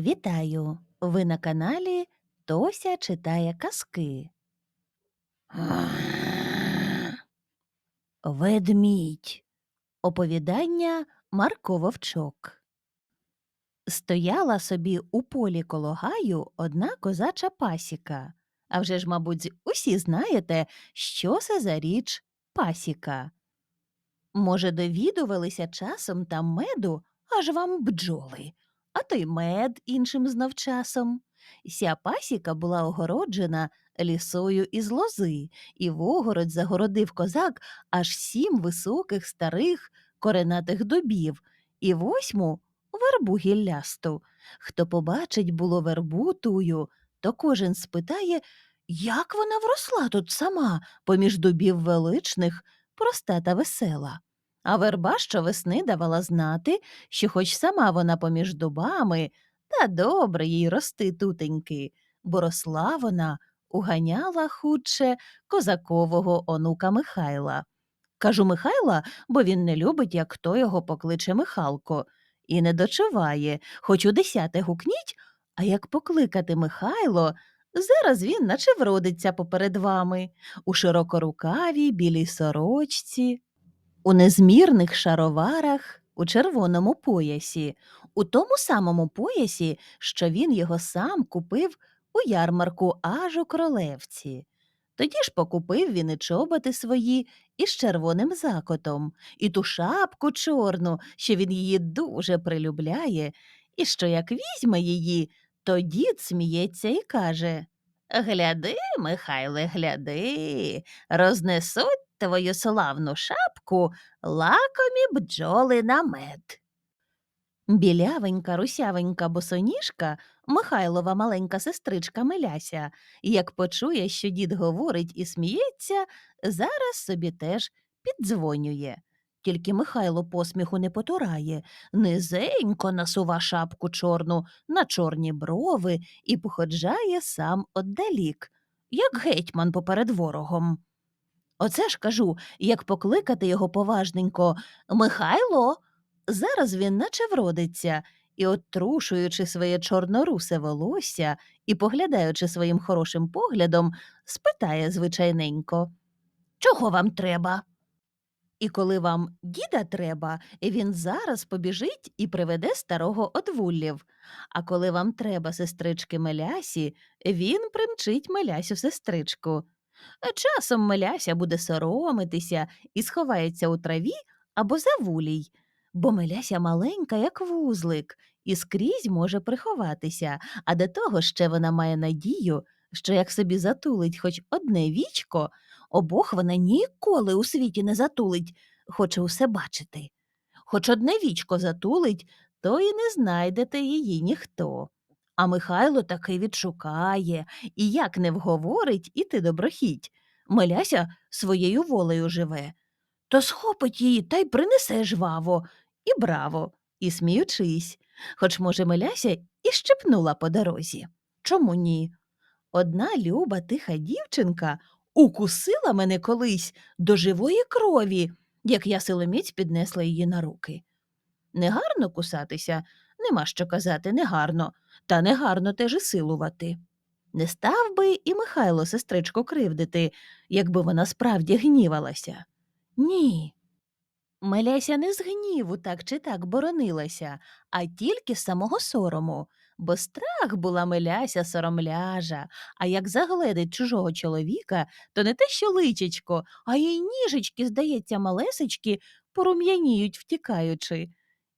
Вітаю! Ви на каналі Тося читає казки. Ведмідь. Оповідання Марко Вовчок. Стояла собі у полі коло гаю одна козача пасіка. А вже ж, мабуть, усі знаєте, що це за річ пасіка. Може, довідувалися часом там меду, аж вам бджоли, а то й мед іншим знов часом. Ся пасіка була огороджена лісою із лози, і вогород загородив козак аж сім високих старих коренатих дубів і восьму вербу гіллясту. Хто побачить було вербу тую, то кожен спитає, як вона вросла тут сама, поміж дубів величних, проста та весела. А верба щовесни давала знати, що хоч сама вона поміж дубами, та добре їй рости тутеньки, бо росла вона, уганяла хутче козакового онука Михайла. Кажу Михайла, бо він не любить, як хто його покличе Михалко, і не дочуває, хоч у десяте гукніть, а як покликати Михайло, зараз він наче вродиться поперед вами, у широкорукавій білій сорочці, у незмірних шароварах, у червоному поясі, у тому самому поясі, що він його сам купив у ярмарку аж у королевці. Тоді ж покупив він і чоботи свої із червоним закотом, і ту шапку чорну, що він її дуже прилюбляє, і що як візьме її, то дід сміється і каже Гляди, Михайле, гляди, рознесуть твою славну шапку лакомі бджоли на мед. Білявенька, русявенька босоніжка, Михайлова маленька сестричка Миляся, як почує, що дід говорить і сміється, зараз собі теж піддзвонює. Тільки Михайло посміху не потурає, низенько насува шапку чорну на чорні брови і походжає сам отдалік, як гетьман поперед ворогом. Оце ж кажу, як покликати його поважненько Михайло. Зараз він наче вродиться, і, оттрушуючи своє чорнорусе волосся і поглядаючи своїм хорошим поглядом, спитає звичайненько Чого вам треба? І коли вам діда треба, він зараз побіжить і приведе старого одвуллів. А коли вам треба сестрички Мелясі, він примчить Мелясю сестричку. Часом Меляся буде соромитися і сховається у траві або за вулій, бо Меляся маленька, як вузлик, і скрізь може приховатися, а до того ще вона має надію, що як собі затулить хоч одне вічко, обох вона ніколи у світі не затулить, хоче усе бачити. Хоч одне вічко затулить, то і не знайдете її ніхто. А Михайло таки відшукає, і як не вговорить іти доброхіть. Миляся своєю волею живе. То схопить її та й принесе жваво, і браво, і сміючись, хоч, може, Миляся і щепнула по дорозі. Чому ні? Одна люба тиха дівчинка укусила мене колись до живої крові, як я силоміць піднесла її на руки. Негарно кусатися, нема що казати, негарно, та негарно теж і силувати. Не став би і Михайло сестричку кривдити, якби вона справді гнівалася. Ні. Меляся не з гніву так чи так боронилася, а тільки з самого сорому, бо страх була Меляся соромляжа, а як загледить чужого чоловіка, то не те, що личечко, а й ніжечки, здається, малесечки, порум'яніють, втікаючи.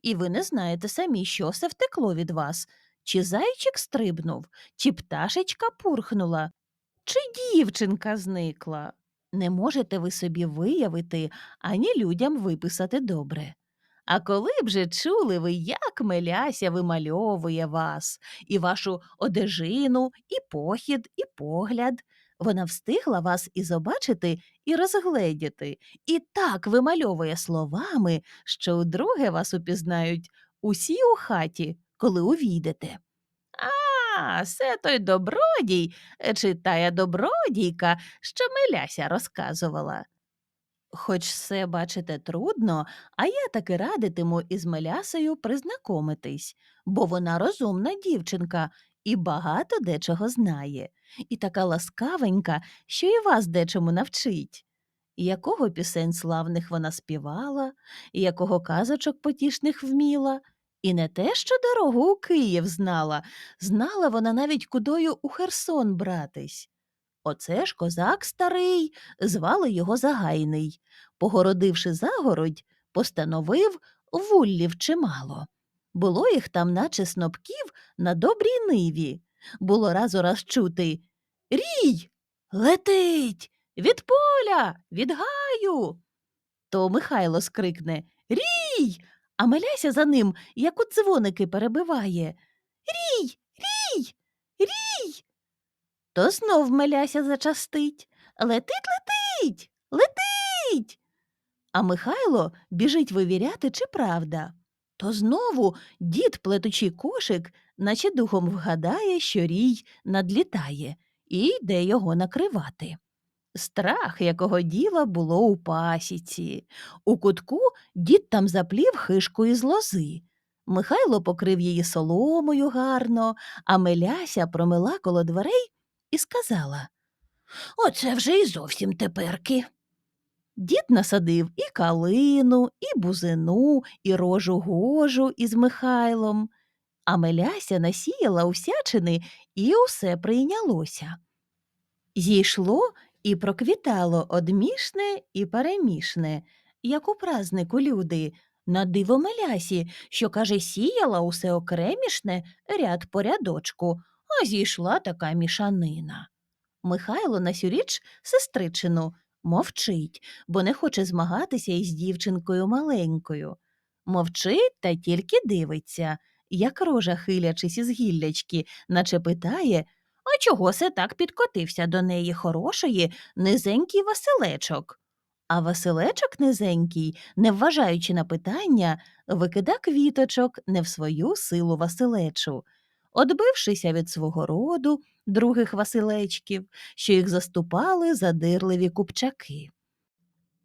І ви не знаєте самі, що це втекло від вас, чи зайчик стрибнув, чи пташечка пурхнула, чи дівчинка зникла. Не можете ви собі виявити ані людям виписати добре. А коли б же чули ви, як Меляся вимальовує вас, і вашу одежину, і похід, і погляд, вона встигла вас і побачити, і розгледіти, і так вимальовує словами, що удруге вас упізнають усі у хаті, коли увійдете. А, це той добродій, е, чи тая добродійка, що Миляся розказувала. Хоч все, бачите, трудно, а я таки радитиму із Мелясою признакомитись, бо вона розумна дівчинка і багато дечого знає, і така ласкавенька, що і вас дечому навчить. Якого пісень славних вона співала, якого казочок потішних вміла, і не те, що дорогу у Київ знала, знала вона навіть кудою у Херсон братись. Оце ж козак старий, звали його Загайний. Погородивши загородь, постановив вуллів чимало. Було їх там, наче снопків, на добрій ниві. Було раз у раз чути Рій! Летить! Від поля, від гаю. То Михайло скрикне Рій! А Миляся за ним, як у дзвоники перебиває. Рій! Рій! Рій! То знов Миляся зачастить. Летить, летить, летить. А Михайло біжить вивіряти, чи правда. То знову дід, плетучи кошик, наче духом вгадає, що рій надлітає, і йде його накривати. Страх, якого діла було у пасіці. У кутку дід там заплів хишку із лози. Михайло покрив її соломою гарно, а Миляся промила коло дверей і сказала Оце вже й зовсім теперки. Дід насадив і калину, і бузину, і рожу гожу із Михайлом. А Миляся насіяла усячини, і усе прийнялося. Зійшло і проквітало одмішне і перемішне, як у празнику люди, на диво Милясі, що, каже, сіяла усе окремішне ряд по рядочку, а зійшла така мішанина. Михайло на сю річ сестричину мовчить, бо не хоче змагатися із дівчинкою маленькою. Мовчить та тільки дивиться, як рожа, хилячись із гіллячки, наче питає А чого се так підкотився до неї хорошої низенький Василечок? А Василечок низенький, не вважаючи на питання, викида квіточок не в свою силу Василечу. Отбившися від свого роду, других Василечків, що їх заступали задирливі купчаки.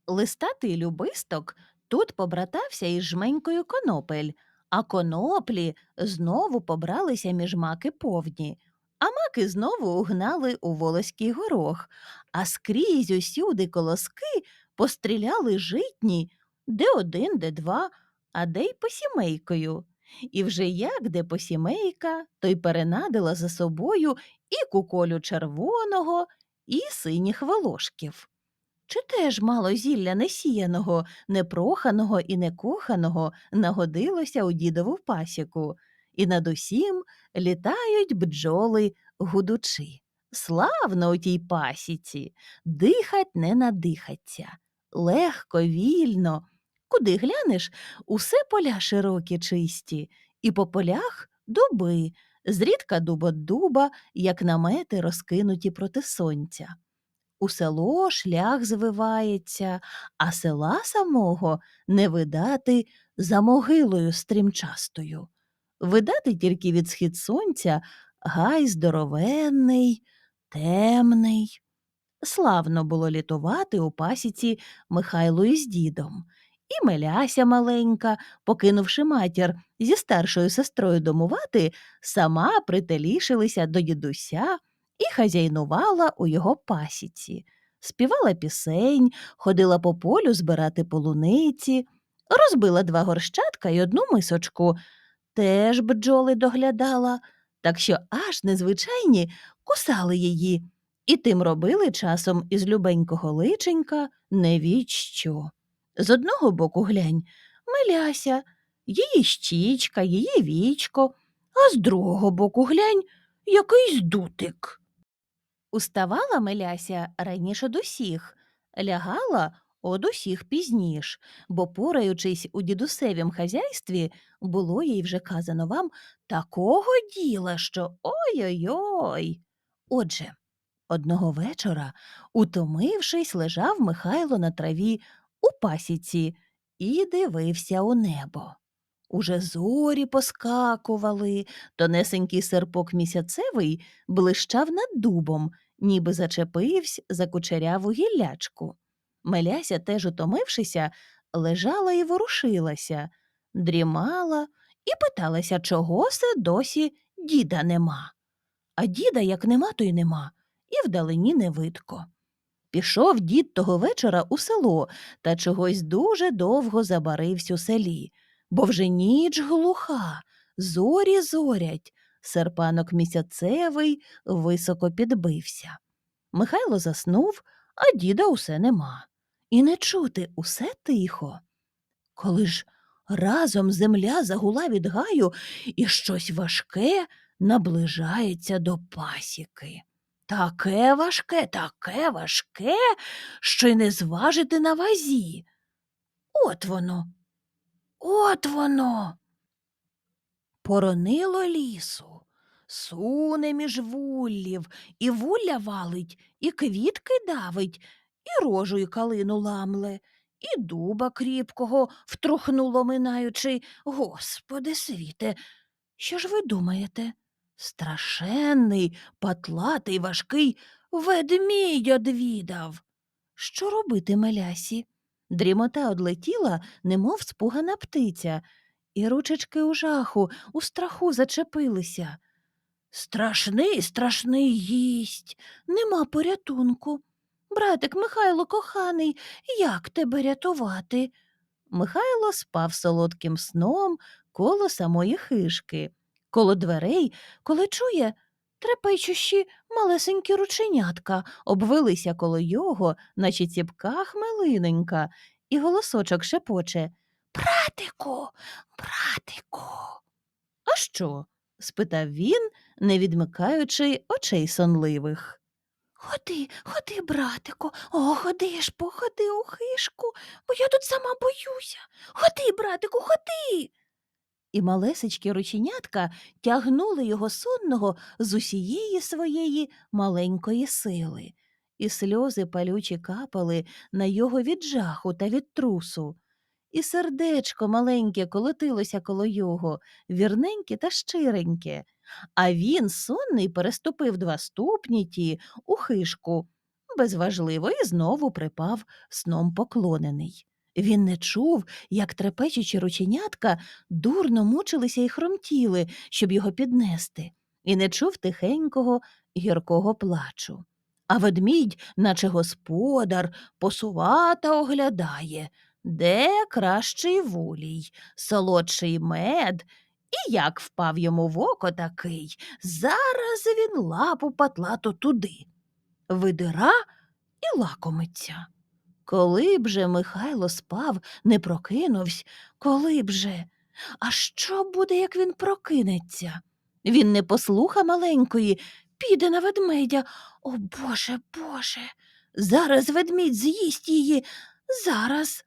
Листатий любисток тут побратався із жменькою конопель, а коноплі знову побралися між маки повні, а маки знову угнали у волоський горох, а скрізь усюди колоски постріляли житні, де один, де два, а де й посімейкою. І вже як де посімейка, то й перенадила за собою і куколю червоного, і синіх волошків. Чи теж мало зілля несіяного, непроханого і некоханого нагодилося у дідову пасіку, і над усім літають бджоли гудучи. Славно у тій пасіці, дихать не надихаться, легко, вільно. Куди глянеш, усе поля широкі чисті, і по полях дуби, зрідка дуб от дуба, як намети розкинуті проти сонця. У село шлях звивається, а села самого не видати за могилою стрімчастою. Видати тільки від схід сонця гай здоровенний, темний. Славно було літувати у пасіці Михайлу із дідом. І Меляся маленька, покинувши матір зі старшою сестрою домувати, сама прителішилася до дідуся і хазяйнувала у його пасіці, співала пісень, ходила по полю збирати полуниці, розбила два горщатка й одну мисочку, теж бджоли доглядала, так що аж незвичайні кусали її, і тим робили часом із любенького личенька невість що. З одного боку глянь Миляся, її щічка, її вічко, а з другого боку глянь якийсь дутик. Уставала Миляся раніше од усіх, лягала од усіх пізніш, бо, пораючись у дідусевім хазяйстві, було їй вже казано вам такого діла, що ой-ой-ой. Отже, одного вечора, утомившись, лежав Михайло на траві у пасіці і дивився у небо. Уже зорі поскакували, тонесенький серпок місяцевий блищав над дубом, ніби зачепивсь за кучеряву гіллячку. Меляся, теж утомившися, лежала і ворушилася, дрімала і питалася, чого се досі діда нема. А діда як нема, то й нема, і вдалині не видко. Пішов дід того вечора у село та чогось дуже довго забарився у селі, бо вже ніч глуха, зорі зорять, серпанок місяцевий високо підбився. Михайло заснув, а діда усе нема. І не чути усе тихо. Коли ж разом земля загула від гаю, і щось важке наближається до пасіки. Таке важке, таке важке, що й не зважити на вазі. От воно, от воно. Поронило лісу, суне між вуллів, і вулля валить, і квітки давить, і рожу й калину ламле, і дуба кріпкого втрухнуло минаючи. Господи світе, що ж ви думаєте? Страшенний, патлатий, важкий ведмідь одвідав. Що робити Мелясі? Дрімота одлетіла, немов спугана птиця, і ручечки у жаху, у страху зачепилися. Страшний, страшний їсть, нема порятунку. Братик Михайло коханий, як тебе рятувати? Михайло спав солодким сном коло самої хишки, коло дверей, коли чує, трепечущі малесенькі рученятка обвелися коло його, наче ціпка хмелиненька, і голосочок шепоче Братику, братику. А що? спитав він, не відмикаючи очей сонливих. Ходи, ходи, братику, о, ходи ж, походи у хишку, бо я тут сама боюся. Ходи, братику, ходи. І малесечкі рученятка тягнули його сонного з усієї своєї маленької сили, і сльози палючі капали на його від жаху та від трусу. І сердечко маленьке колотилося коло його, вірненьке та щиреньке. А він, сонний, переступив два ступні ті у хишку, безважливо і знову припав сном поклонений. Він не чув, як трепечучі рученятка дурно мучилися і хромтіли, щоб його піднести, і не чув тихенького гіркого плачу. А ведмідь, наче господар, посувата оглядає, де кращий вулій, солодший мед, і як впав йому в око такий, зараз він лапу патлату туди. Видира і лакомиться. Коли б же Михайло спав, не прокинувсь, коли б же? А що буде, як він прокинеться? Він не послуха маленької, піде на ведмедя. О Боже, Боже, зараз ведмідь з'їсть її, зараз.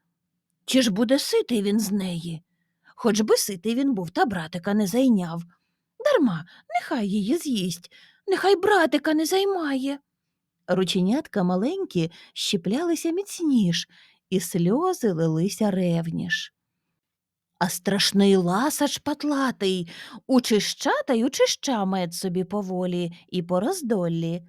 Чи ж буде ситий він з неї? Хоч би ситий він був, та братика не зайняв. Дарма, нехай її з'їсть, нехай братика не займає. Рученятка маленькі щеплялися міцніш, і сльози лилися ревніш. А страшний ласач патлатий, учища та й учища мед собі поволі і по роздоллі.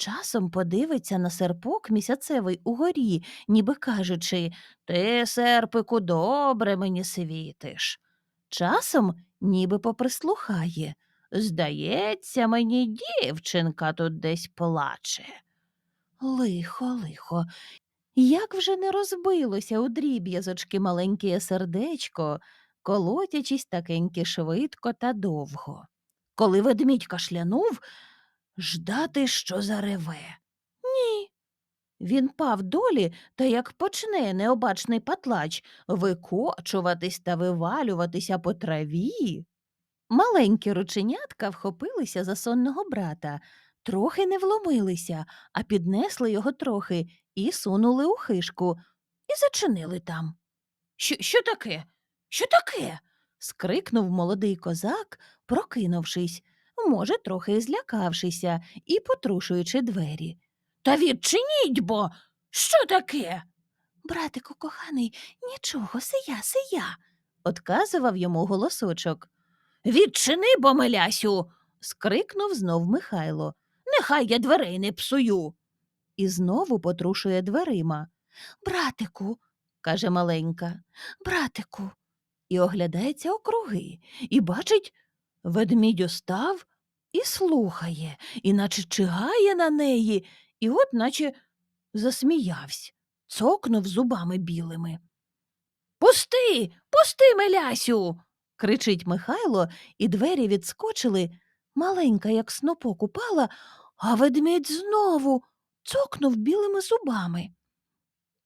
Часом подивиться на серпок місяцевий угорі, ніби кажучи Ти, серпику, добре мені світиш. Часом ніби поприслухає. Здається, мені дівчинка тут десь плаче. Лихо, лихо. Як вже не розбилося у дріб'язочки маленьке сердечко, колотячись такеньки швидко та довго. Коли ведмідь кашлянув, ждати, що зареве. Ні. Він пав долі, та як почне необачний патлач викочуватись та вивалюватися по траві. Маленькі рученятка вхопилися за сонного брата, трохи не вломилися, а піднесли його трохи і сунули у хишку, і зачинили там. Що, що таке? Що таке? скрикнув молодий козак, прокинувшись, може, трохи злякавшися і потрушуючи двері. Та відчиніть бо, що таке? Братику коханий, нічого, сия, сия, отказував йому голосочок. Відчини, бо милясю. скрикнув знов Михайло. Нехай я дверей не псую. І знову потрушує дверима. Братику, каже маленька, братику. І оглядається округи, і бачить, ведмідь остав і слухає, і наче чигає на неї, і от наче засміявсь, цокнув зубами білими. Пусти, пусти, Мелясю. кричить Михайло, і двері відскочили. Маленька, як снопок, упала, а ведмідь знову цокнув білими зубами.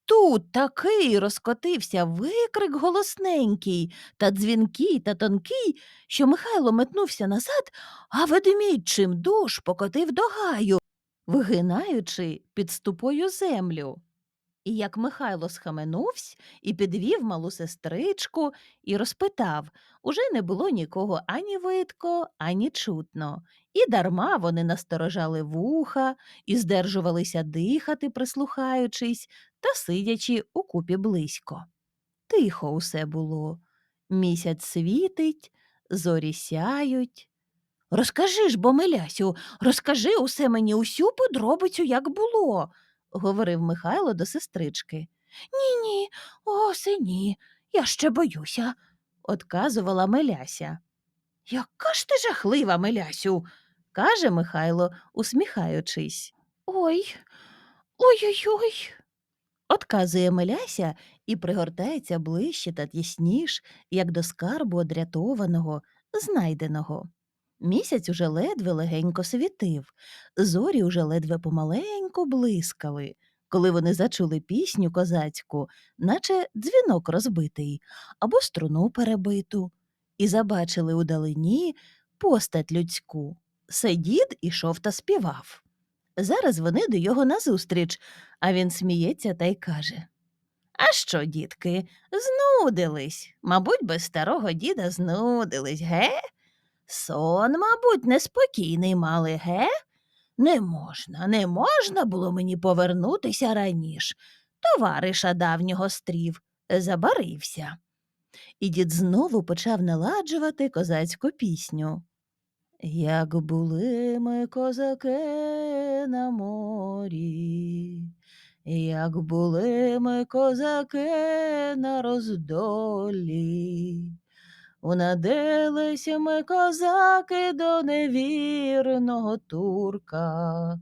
Тут такий розкотився викрик голосненький та дзвінкий та тонкий, що Михайло метнувся назад, а ведмідь чим душ покотив до гаю, вигинаючи під ступою землю. І як Михайло схаменувсь і підвів малу сестричку і розпитав, уже не було нікого ані видко, ані чутно. І дарма вони насторожали вуха і здержувалися дихати, прислухаючись та сидячи у купі близько. Тихо усе було. Місяць світить, зорі сяють. Розкажи ж, бо Милясю, розкажи усе мені усю подробицю, як було, говорив Михайло до сестрички. Ні, ні, осе ні, я ще боюся, одказувала Миляся. Яка ж ти жахлива, Милясю, каже Михайло, усміхаючись. Ой, ой-ой-ой. Отказує Миляся і пригортається ближче та тісніш, як до скарбу одрятованого, знайденого. Місяць уже ледве легенько світив, зорі уже ледве помаленьку блискали, коли вони зачули пісню козацьку, наче дзвінок розбитий або струну перебиту, і забачили удалині постать людську. Се дід ішов та співав. Зараз вони до його назустріч, а він сміється та й каже А що, дітки, знудились? Мабуть, без старого діда знудились, ге? Сон, мабуть, неспокійний мали, ге? Не можна, не можна було мені повернутися раніше. Товариша давнього стрів забарився. І дід знову почав наладжувати козацьку пісню. Як були ми козаки на морі, як були ми козаки на роздолі, унадилися ми козаки до невірного турка.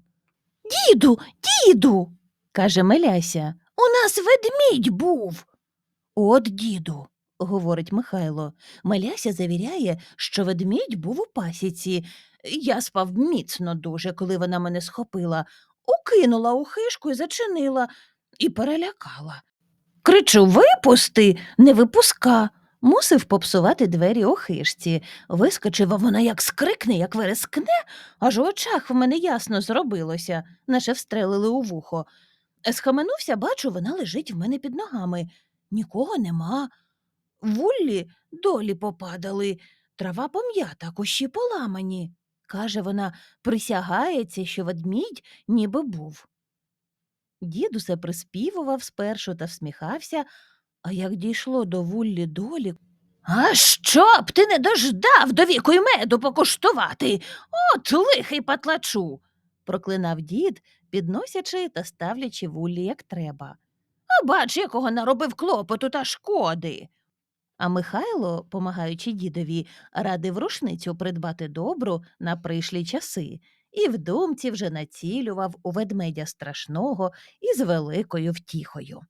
Діду, діду, каже Миляся, у нас ведмідь був. От діду, говорить Михайло. Маляся завіряє, що ведмідь був у пасіці. Я спав міцно дуже, коли вона мене схопила, укинула у хишку і зачинила, і перелякала. Кричу випусти, не випуска. Мусив попсувати двері у хишці. Вискочила вона як скрикне, як верескне, аж у очах в мене ясно зробилося, наче встрелили у вухо. Схаменувся, бачу, вона лежить в мене під ногами. Нікого нема. Вуллі долі попадали, трава пом'ята, кущі поламані. Каже вона, присягається, що ведмідь ніби був. Дід усе приспівував спершу та всміхався, а як дійшло до вуллі долі. А що б ти не дождав до віку й меду покуштувати? От лихий патлачу. проклинав дід, підносячи та ставлячи вуллі як треба. А бач, якого наробив клопоту та шкоди. А Михайло, помагаючи дідові, радив рушницю придбати добру на прийшлі часи, і в думці вже націлював у ведмедя страшного із великою втіхою.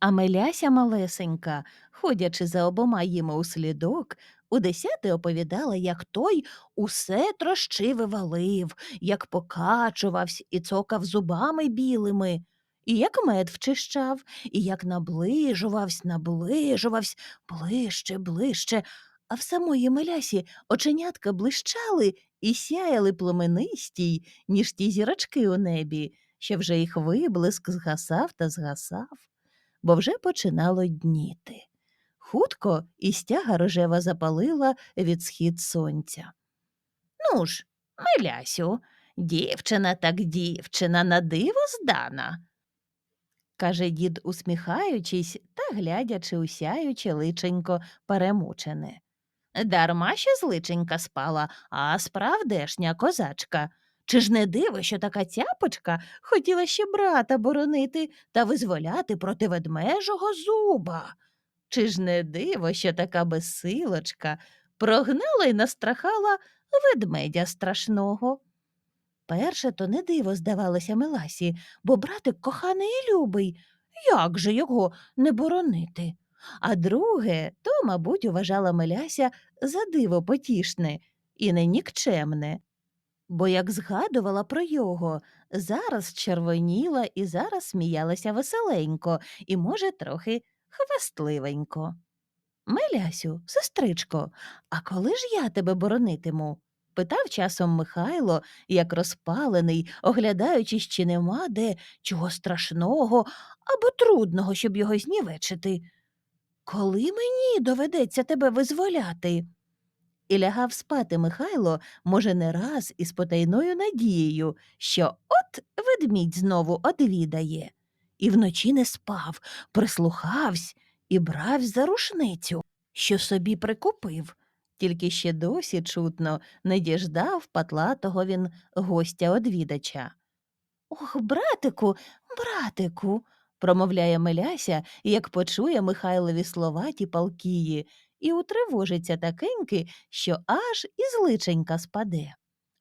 А Меляся малесенька, ходячи за обома їми у слідок, у десяте оповідала, як той усе трощив і валив, як покачувавсь і цокав зубами білими, і як мед вчищав, і як наближувавсь, наближувавсь, ближче, ближче, а в самої Мелясі оченятка блищали і сяяли пломенистій, ніж ті зірочки у небі, що вже їх виблиск згасав та згасав, бо вже починало дніти. Хутко і стяга рожева запалила від схід сонця. Ну ж, Мелясю, дівчина так дівчина на диво здана каже дід, усміхаючись та глядячи у сяюче личенько перемучене. Дарма що зличенька спала, а справдешня козачка. Чи ж не диво, що така цяпочка хотіла ще брата боронити та визволяти проти ведмежого зуба? Чи ж не диво, що така безсилочка прогнала й настрахала ведмедя страшного? Перше то не диво здавалося Меласі, бо братик коханий і любий. Як же його не боронити? А друге, то, мабуть, уважала Меляся за диво потішне і не нікчемне. Бо як згадувала про його, зараз червоніла і зараз сміялася веселенько і, може, трохи хвастливенько. Мелясю, сестричко, а коли ж я тебе боронитиму? Питав часом Михайло, як розпалений, оглядаючись, чи нема де чого страшного або трудного, щоб його знівечити. Коли мені доведеться тебе визволяти? І лягав спати Михайло, може, не раз із потайною надією, що от ведмідь знову одвідає. І вночі не спав, прислухавсь і бравсь за рушницю, що собі прикупив. Тільки ще досі чутно не діждав патлатого він гостя одвідача. Ох, братику, братику, промовляє Миляся, як почує Михайлові слова ті палкії, і утривожиться такеньки, що аж із личенька спаде.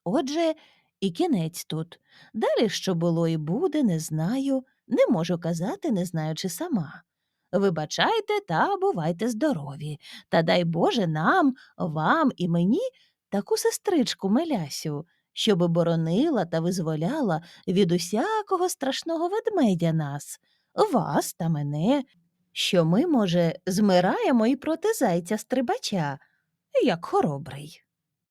Отже, і кінець тут. Далі, що було і буде, не знаю, не можу казати, не знаючи сама. Вибачайте та бувайте здорові, та дай Боже нам, вам і мені таку сестричку Мелясю, щоби боронила та визволяла від усякого страшного ведмедя нас, вас та мене, що ми, може, змираємо і проти зайця стрибача, як хоробрий.